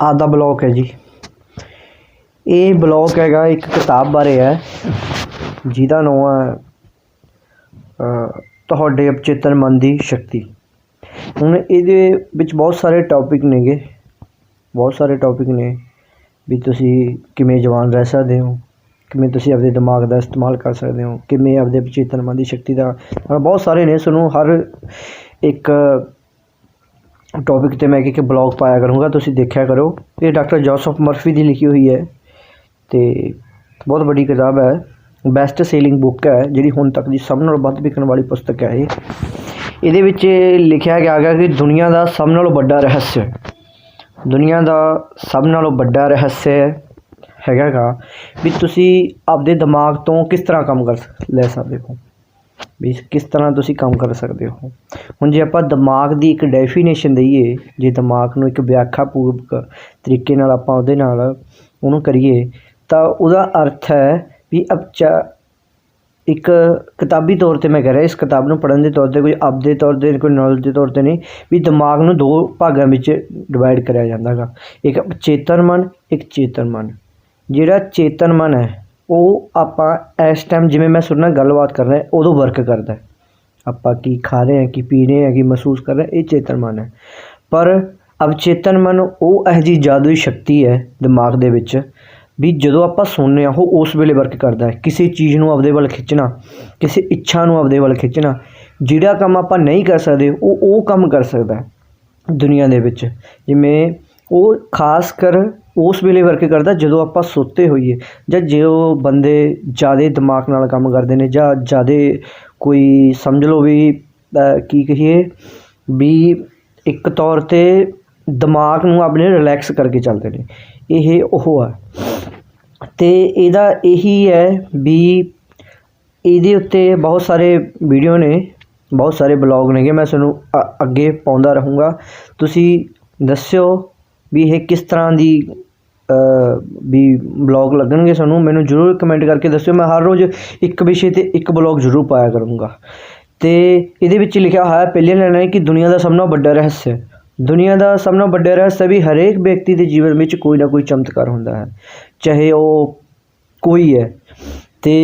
ਅੱਜ ਦਾ ਬਲੌਗ ਹੈ ਜੀ। ਇਹ ਬਲੌਗ ਹੈਗਾ ਇੱਕ ਕਿਤਾਬ ਬਾਰੇ ਹੈ, ਜਿਹਦਾ ਨਾਮ ਹੈ ਤੁਹਾਡੇ ਅਵਚੇਤਨ ਮਨ ਦੀ ਸ਼ਕਤੀ। ਹੁਣ ਇਹਦੇ ਵਿੱਚ ਬਹੁਤ ਸਾਰੇ ਟੌਪਿਕ ਨੇਗੇ। ਬਹੁਤ ਸਾਰੇ ਟੌਪਿਕ ਨੇ ਵੀ ਤੁਸੀਂ ਕਿਵੇਂ ਜਵਾਨ ਰਹਿ ਸਕਦੇ ਹੋ, ਕਿਵੇਂ ਤੁਸੀਂ ਆਪਣੇ ਦਿਮਾਗ ਦਾ ਇਸਤੇਮਾਲ ਕਰ ਸਕਦੇ ਹੋ, ਕਿਵੇਂ ਆਪਣੇ ਅਵਚੇਤਨ ਮਨ ਦੀ ਸ਼ਕਤੀ ਦਾ ਬਹੁਤ ਸਾਰੇ ਨੇ, ਤੁਹਾਨੂੰ ਹਰ ਇੱਕ ਟੌਪਿਕ ਤੇ ਮੈਂ ਇੱਕ ਇੱਕ ਬਲੌਗ ਪਾਇਆ ਕਰੂੰਗਾ, ਤੁਸੀਂ ਦੇਖਿਆ ਕਰੋ। ਇਹ ਡਾਕਟਰ ਜੋਸਫ ਮਰਫੀ ਦੀ ਲਿਖੀ ਹੋਈ ਹੈ ਤੇ ਬਹੁਤ ਵੱਡੀ ਕਿਤਾਬ ਹੈ। ਬੈਸਟ ਸੇਲਿੰਗ ਬੁੱਕ ਹੈ, ਜਿਹੜੀ ਹੁਣ ਤੱਕ ਦੀ ਸਭ ਨਾਲੋਂ ਵੱਧ ਵਿਕਣ ਵਾਲੀ ਪੁਸਤਕ ਹੈ ਇਹ। ਇਹਦੇ ਵਿੱਚ ਲਿਖਿਆ ਗਿਆ ਹੈਗਾ ਕਿ ਦੁਨੀਆ ਦਾ ਸਭ ਨਾਲੋਂ ਵੱਡਾ ਰਹੱਸ ਦੁਨੀਆ ਦਾ ਸਭ ਨਾਲੋਂ ਵੱਡਾ ਰਹੱਸ ਹੈਗਾ ਵੀ ਤੁਸੀਂ ਆਪਦੇ ਦਿਮਾਗ ਤੋਂ ਕਿਸ ਤਰ੍ਹਾਂ ਕੰਮ ਕਰ ਸਕ- ਲੈ ਸਕਦੇ ਹੋ। ਵੀ ਕਿਸ ਤਰ੍ਹਾਂ ਤੁਸੀਂ ਕੰਮ ਕਰ ਸਕਦੇ ਹੋ। ਹੁਣ ਜੇ ਆਪਾਂ ਦਿਮਾਗ ਦੀ ਇੱਕ ਡੈਫੀਨੇਸ਼ਨ ਦਈਏ, ਜੇ ਦਿਮਾਗ ਨੂੰ ਇੱਕ ਵਿਆਖਿਆ ਪੂਰਵਕ ਤਰੀਕੇ ਨਾਲ ਆਪਾਂ ਉਹਦੇ ਨਾਲ ਉਹਨੂੰ ਕਰੀਏ, ਤਾਂ ਉਹਦਾ ਅਰਥ ਹੈ ਵੀ ਅਪਚਾ ਇੱਕ ਕਿਤਾਬੀ ਤੌਰ ਤੇ ਮੈਂ ਕਹਿ ਰਿਹਾ, ਇਸ ਕਿਤਾਬ ਨੂੰ ਪੜ੍ਹਨ ਦੇ ਤੌਰ ਤੇ ਕੋਈ ਆਪਦੇ ਤੌਰ ਤੇ ਕੋਈ ਨੌਲੇਜ ਦੇ ਤੌਰ ਤੇ ਨਹੀਂ, ਵੀ ਦਿਮਾਗ ਨੂੰ ਦੋ ਭਾਗਾਂ ਵਿੱਚ ਡਿਵਾਈਡ ਕਰਿਆ ਜਾਂਦਾ ਹੈਗਾ। ਇੱਕ ਚੇਤਨ ਮਨ, ਇੱਕ ਚੇਤਨ ਮਨ। ਜਿਹੜਾ ਚੇਤਨ ਮਨ ਹੈ ਉਹ ਆਪਾਂ ਇਸ ਟਾਈਮ ਜਿਵੇਂ ਮੈਂ ਤੁਹਾਡੇ ਨਾਲ ਗੱਲਬਾਤ ਕਰ ਰਿਹਾ, ਉਦੋਂ ਵਰਕ ਕਰਦਾ ਆਪਾਂ ਕੀ ਖਾ ਰਹੇ ਹਾਂ, ਕੀ ਪੀ ਰਹੇ ਹਾਂ, ਕੀ ਮਹਿਸੂਸ ਕਰ ਰਹੇ ਇਹ ਚੇਤਨ ਮਨ ਹੈ। ਪਰ ਅਵਚੇਤਨ ਮਨ ਉਹ ਇਹੋ ਜਿਹੀ ਜਾਦੂਈ ਸ਼ਕਤੀ ਹੈ ਦਿਮਾਗ ਦੇ ਵਿੱਚ ਵੀ ਜਦੋਂ ਆਪਾਂ ਸੁਣਨੇ ਆ ਉਹ ਉਸ ਵੇਲੇ ਵਰਕ ਕਰਦਾ ਹੈ। ਕਿਸੇ ਚੀਜ਼ ਨੂੰ ਆਪਦੇ ਵੱਲ ਖਿੱਚਣਾ, ਕਿਸੇ ਇੱਛਾ ਨੂੰ ਆਪਦੇ ਵੱਲ ਖਿੱਚਣਾ, ਜਿਹੜਾ ਕੰਮ ਆਪਾਂ ਨਹੀਂ ਕਰ ਸਕਦੇ, ਉਹ ਉਹ ਕੰਮ ਕਰ ਸਕਦਾ ਦੁਨੀਆ ਦੇ ਵਿੱਚ। ਜਿਵੇਂ ਉਹ ਖਾਸ ਕਰ ਉਸ ਵੇਲੇ ਵਰਕ ਕਰਦਾ ਜਦੋਂ ਆਪਾਂ ਸੁੱਤੇ ਹੋਈਏ ਜਾਂ ਜੋ ਬੰਦੇ ਜ਼ਿਆਦਾ ਦਿਮਾਗ ਨਾਲ ਕੰਮ ਕਰਦੇ ਨੇ ਜਾਂ ਜ਼ਿਆਦਾ ਕੋਈ ਸਮਝ ਲਓ ਵੀ ਕੀ ਕਹੀਏ ਵੀ ਇੱਕ ਤੌਰ ਤੇ ਦਿਮਾਗ ਨੂੰ ਆਪਣੇ ਰਿਲੈਕਸ ਕਰਕੇ ਚੱਲਦੇ ਨੇ, ਇਹ ਉਹ ਆ। ਤੇ ਇਹਦਾ ਇਹੀ ਹੈ ਵੀ ਇਹਦੇ ਉੱਤੇ ਬਹੁਤ ਸਾਰੇ ਵੀਡੀਓ ਨੇ, ਬਹੁਤ ਸਾਰੇ ਬਲੌਗ ਨੇਗੇ, ਮੈਂ ਤੁਹਾਨੂੰ ਅ- ਅੱਗੇ ਪਾਉਂਦਾ ਰਹੂੰਗਾ। ਤੁਸੀਂ ਦੱਸਿਓ ਵੀ ਇਹ ਕਿਸ ਤਰ੍ਹਾਂ ਦੀ ਵੀ ਬਲੌਗ ਲੱਗਣਗੇ ਸਾਨੂੰ, ਮੈਨੂੰ ਜ਼ਰੂਰ ਕਮੈਂਟ ਕਰਕੇ ਦੱਸਿਓ। ਮੈਂ ਹਰ ਰੋਜ਼ ਇੱਕ ਵਿਸ਼ੇ ਤੇ ਇੱਕ ਬਲੌਗ ਜ਼ਰੂਰ ਪਾਇਆ ਕਰੂੰਗਾ। ਤੇ ਇਹਦੇ ਵਿੱਚ ਲਿਖਿਆ ਹੋਇਆ ਪਹਿਲੇ ਲੈਣਾ ਹੈ ਕਿ ਦੁਨੀਆ ਦਾ ਸਭ ਨਾਲੋਂ ਵੱਡਾ ਰਹੱਸ ਹੈ। ਦੁਨੀਆ ਦਾ ਸਭ ਨਾਲੋਂ ਵੱਡਾ ਰਹੱਸ ਹੈ ਵੀ ਹਰੇਕ ਵਿਅਕਤੀ ਦੇ ਜੀਵਨ ਵਿੱਚ ਕੋਈ ਨਾ ਕੋਈ ਚਮਤਕਾਰ ਹੁੰਦਾ ਹੈ। ਚਾਹੇ ਉਹ ਕੋਈ ਹੈ। ਤੇ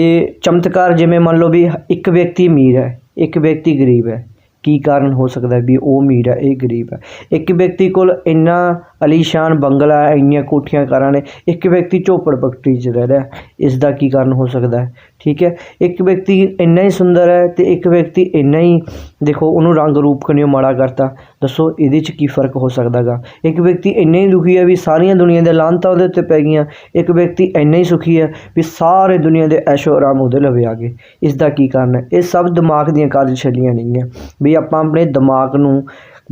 ਚਮਤਕਾਰ ਜਿਵੇਂ ਮੰਨ ਲਓ ਵੀ ਇੱਕ ਵਿਅਕਤੀ ਅਮੀਰ ਹੈ, ਇੱਕ ਵਿਅਕਤੀ ਗਰੀਬ ਹੈ। ਕੀ ਕਾਰਨ ਹੋ ਸਕਦਾ ਵੀ ਉਹ ਅਮੀਰ ਹੈ, ਇਹ ਗਰੀਬ ਹੈ। ਇੱਕ ਵਿਅਕਤੀ ਕੋਲ ਇੰਨਾ ਅਲੀਸ਼ਾਨ ਬੰਗਲਾ, ਇੰਨੀਆਂ ਕੋਠੀਆਂ ਕਾਰਾਂ ਨੇ, ਇੱਕ ਵਿਅਕਤੀ ਝੋਪੜ ਪੱਟੀ 'ਚ ਰਹਿ ਰਿਹਾ ਇਸ ਦਾ ਕੀ ਕਾਰਨ ਹੋ ਸਕਦਾ ਹੈ? ਠੀਕ ਹੈ, ਇੱਕ ਵਿਅਕਤੀ ਇੰਨਾ ਹੀ ਸੁੰਦਰ ਹੈ ਅਤੇ ਇੱਕ ਵਿਅਕਤੀ ਇੰਨਾ ਹੀ, ਦੇਖੋ, ਉਹਨੂੰ ਰੰਗ ਰੂਪ ਕਨਿਓ ਮਾੜਾ ਕਰਤਾ। ਦੱਸੋ, ਇਹਦੇ 'ਚ ਕੀ ਫ਼ਰਕ ਹੋ ਸਕਦਾ ਗਾ ਇੱਕ ਵਿਅਕਤੀ ਇੰਨਾ ਹੀ ਦੁਖੀ ਹੈ ਵੀ ਸਾਰੀਆਂ ਦੁਨੀਆ ਦੇ ਲਾਂਤਾਂ ਉਹਦੇ ਉੱਤੇ ਪੈ ਗਈਆਂ। ਇੱਕ ਵਿਅਕਤੀ ਇੰਨਾ ਹੀ ਸੁਖੀ ਹੈ ਵੀ ਸਾਰੇ ਦੁਨੀਆ ਦੇ ਐਸ਼ੋ ਆਰਾਮ ਉਹਦੇ ਲਵੇ ਆ ਗਏ। ਇਸ ਦਾ ਕੀ ਕਾਰਨ ਹੈ? ਇਹ ਸਭ ਦਿਮਾਗ ਦੀਆਂ ਕਾਰਜਸ਼ੈਲੀਆਂ ਨਹੀਂ ਹੈ ਵੀ ਆਪਾਂ ਆਪਣੇ ਦਿਮਾਗ ਨੂੰ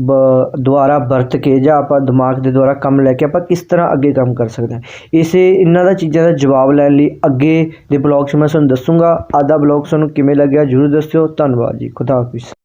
ਬ, ਦੁਆਰਾ ਵਰਤ ਕੇ ਜਾਂ ਆਪਾਂ ਦਿਮਾਗ ਦੇ ਦੁਆਰਾ ਕੰਮ ਲੈ ਕੇ ਆਪਾਂ ਕਿਸ ਤਰ੍ਹਾਂ ਅੱਗੇ ਕੰਮ ਕਰ ਸਕਦੇ ਹਾਂ। ਇਸੇ ਇਹਨਾਂ ਦਾ ਚੀਜ਼ਾਂ ਦਾ ਜਵਾਬ ਲੈਣ ਲਈ ਅੱਗੇ ਦੇ ਬਲੋਗ 'ਚ ਮੈਂ ਤੁਹਾਨੂੰ ਦੱਸੂੰਗਾ। ਅੱਜ ਦਾ ਬਲੋਗ ਤੁਹਾਨੂੰ ਕਿਵੇਂ ਲੱਗਿਆ ਜਰੂਰ ਦੱਸਿਓ। ਧੰਨਵਾਦ ਜੀ। ਖੁਦਾ ਹਾਫਿਜ਼।